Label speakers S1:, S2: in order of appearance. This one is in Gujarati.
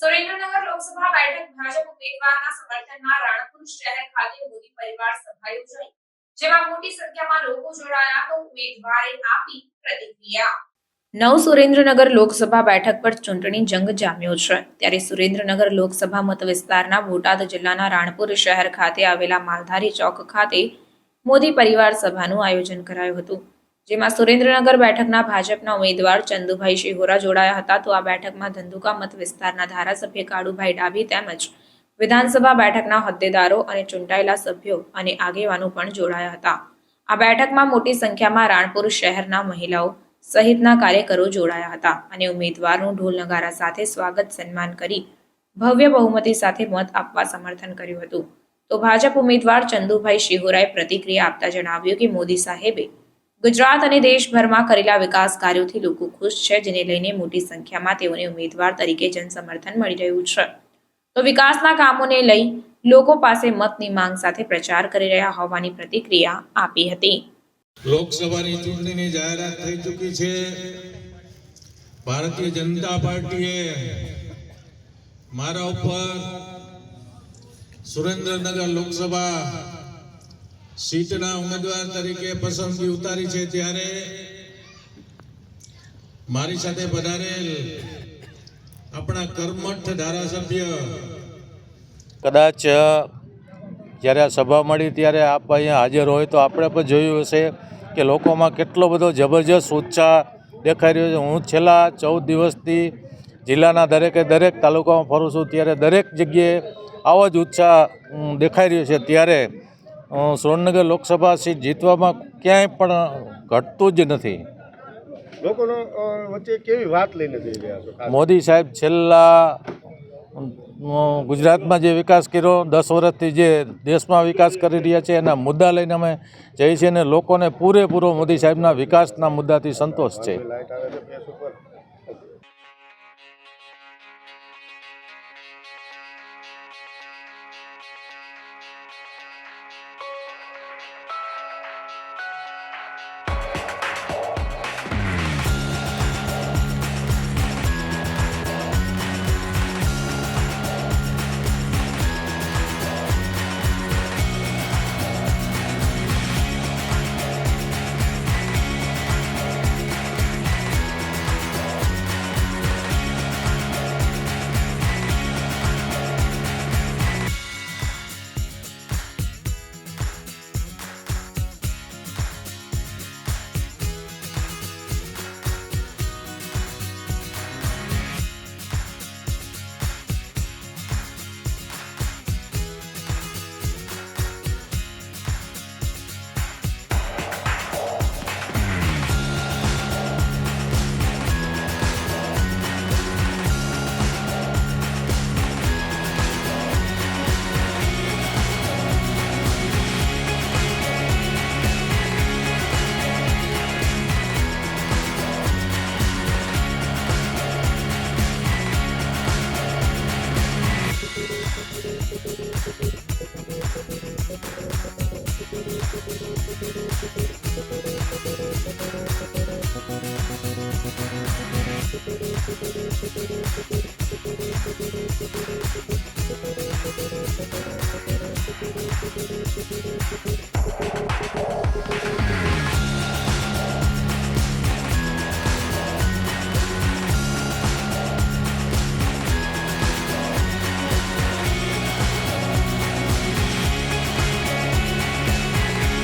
S1: સુરેન્દ્રનગર લોકસભા બેઠક ભાજપ ઉમેદવારના સમર્થનમાં રાણપુર શહેર ખાતે મોદી પરિવાર સભા યોજાઈ, જેમાં મોટી સંખ્યામાં લોકો જોડાયા તો ઉમેદવારે આપી પ્રતિક્રિયા. નવ સુરેન્દ્રનગર લોકસભા બેઠક પર ચૂંટણી જંગ જામ્યો છે. ત્યારે સુરેન્દ્રનગર લોકસભા મત વિસ્તારના બોટાદ જિલ્લાના રાણપુર શહેર ખાતે આવેલા માલધારી ચોક ખાતે મોદી પરિવાર સભાનું આયોજન કરાયું હતું. જેમાં સુરેન્દ્રનગર બેઠકના ભાજપના ઉમેદવાર ચંદુભાઈ શિહોરા જોડાયા હતા. તો આ બેઠકમાં ધંધુકા મત વિસ્તારના ધારાસભ્ય કાળુભાઈ ડાભી તેમજ વિધાનસભા બેઠકના હોદ્દેદારો અને ચૂંટાયેલા સભ્યો અને આગેવાનો પણ જોડાયા હતા. આ બેઠકમાં મોટી સંખ્યામાં રાણપુર શહેરના મહિલાઓ સહિતના કાર્યકરો જોડાયા હતા અને ઉમેદવારનું ઢોલ નગારા સાથે સ્વાગત સન્માન કરી ભવ્ય બહુમતી સાથે મત આપવા સમર્થન કર્યું હતું. તો ભાજપ ઉમેદવાર ચંદુભાઈ શિહોરાએ પ્રતિક્રિયા આપતા જણાવ્યું કે મોદી સાહેબે ગુજરાત અને દેશભરમાં કરેલા વિકાસ કાર્યોથી લોકો ખુશ છે, જેને લઈને મોટી સંખ્યામાં તેઓને ઉમેદવાર તરીકે જનસમર્થન મળી રહ્યું છે. તો વિકાસના કામોને લઈ લોકો પાસે મતની માંગ સાથે પ્રચાર કરી રહ્યા હોવાની પ્રતિક્રિયા આપી હતી.
S2: લોકસભાની ચૂંટણીની જાહેરાત થઈ ચૂકી છે. ભારતીય જનતા પાર્ટીએ મારા ઉપર સુરેન્દ્રનગર લોકસભા સીટના ઉમેદવાર તરીકે પસંદગી ઉતારી છે ત્યારે મારી સાથે પધારેલ આપણા કર્મઠ ધારાસભ્ય
S3: કદાચ જ્યારે આ સભા મળી ત્યારે આપ અહીંયા હાજર હોય તો આપણે પણ જોયું હશે કે લોકોમાં કેટલો બધો જબરજસ્ત ઉત્સાહ દેખાઈ રહ્યો છે. હું છેલ્લા ચૌદ દિવસથી જિલ્લાના દરેકે દરેક તાલુકામાં ફરું છું. ત્યારે દરેક જગ્યાએ આવો જ ઉત્સાહ દેખાઈ રહ્યો છે. ત્યારે સુરેન્દ્રનગર લોકસભા સીટ જીતવામાં ક્યાંય પણ ઘટતું જ નથી.
S4: લોકોનો વચ્ચે કેવી વાત લઈને જઈ રહ્યા છો?
S3: મોદી સાહેબ છેલ્લા ગુજરાતમાં જે વિકાસ કર્યો દસ વર્ષથી જે દેશમાં વિકાસ કરી રહ્યા છે એના મુદ્દા લઈને અમે જઈએ છીએ અને લોકોને પૂરેપૂરો મોદી સાહેબના વિકાસના મુદ્દાથી સંતોષ છે.
S4: Thank